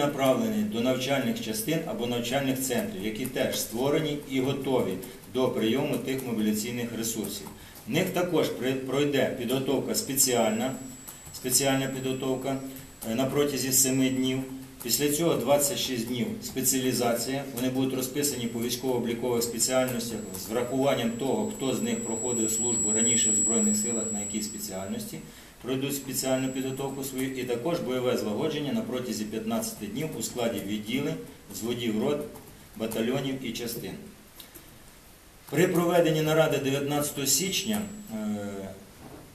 направлені до навчальних частин або навчальних центрів, які теж створені і готові до прийому тих мобіляційних ресурсів. В них також пройде підготовка спеціальна, спеціальна підготовка е, на протязі 7 днів. Після цього 26 днів спеціалізація. Вони будуть розписані по військово-облікових спеціальностях з врахуванням того, хто з них проходив службу раніше в Збройних силах на якій спеціальності. Пройдуть спеціальну підготовку свою і також бойове злагодження на протязі 15 днів у складі відділень, зводів рот, батальйонів і частин. При проведенні наради 19 січня е,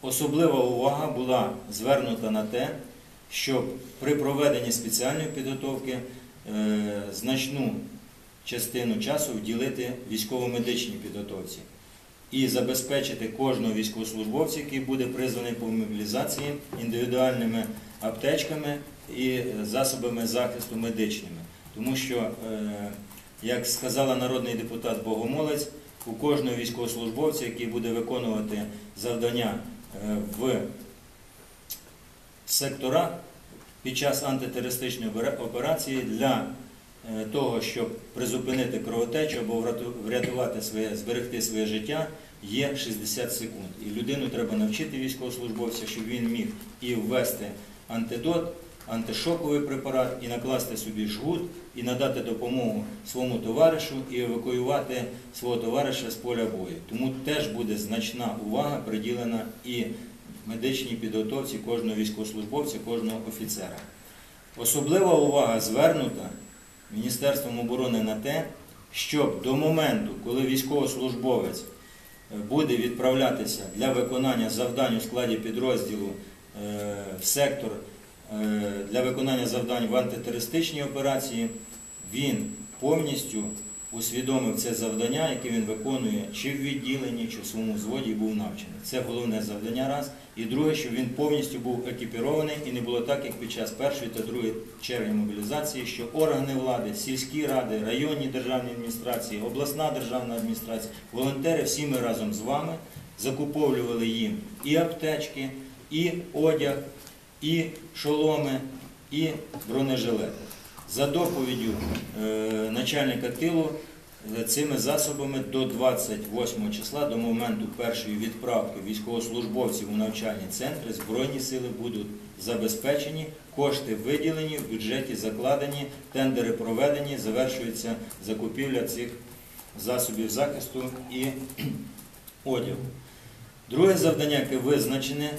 особлива увага була звернута на те, щоб при проведенні спеціальної підготовки е, значну частину часу вділити військово-медичній підготовці і забезпечити кожного військовослужбовця, який буде призваний по мобілізації, індивідуальними аптечками і засобами захисту медичними. Тому що, е, як сказала народний депутат Богомолець, у кожного військовослужбовця, який буде виконувати завдання е, в секторах під час антитерористичної операції для е, того, щоб призупинити кровотечу або врятувати своє, зберегти своє життя, є 60 секунд. І людину треба навчити військовослужбовця, щоб він міг і ввести антидот, антишоковий препарат, і накласти собі жгут, і надати допомогу своєму товаришу, і евакуювати свого товариша з поля бою. Тому теж буде значна увага приділена і медичній підготовці кожного військовослужбовця, кожного офіцера. Особлива увага звернута Міністерством оборони на те, щоб до моменту, коли військовослужбовець е, буде відправлятися для виконання завдань у складі підрозділу е, в сектор е, для виконання завдань в антитерористичній операції, він повністю усвідомив це завдання, яке він виконує чи в відділенні, чи в своєму взводі був навчений. Це головне завдання раз. І друге, щоб він повністю був екіпірований і не було так, як під час першої та другої черги мобілізації, що органи влади, сільські ради, районні державні адміністрації, обласна державна адміністрація, волонтери всі ми разом з вами закуповлювали їм і аптечки, і одяг, і шоломи, і бронежилети. За доповіддю е, начальника тилу е, цими засобами до 28 числа, до моменту першої відправки військовослужбовців у навчальні центри, Збройні сили будуть забезпечені, кошти виділені, в бюджеті закладені, тендери проведені, завершується закупівля цих засобів захисту і одягу. Друге завдання, яке визначене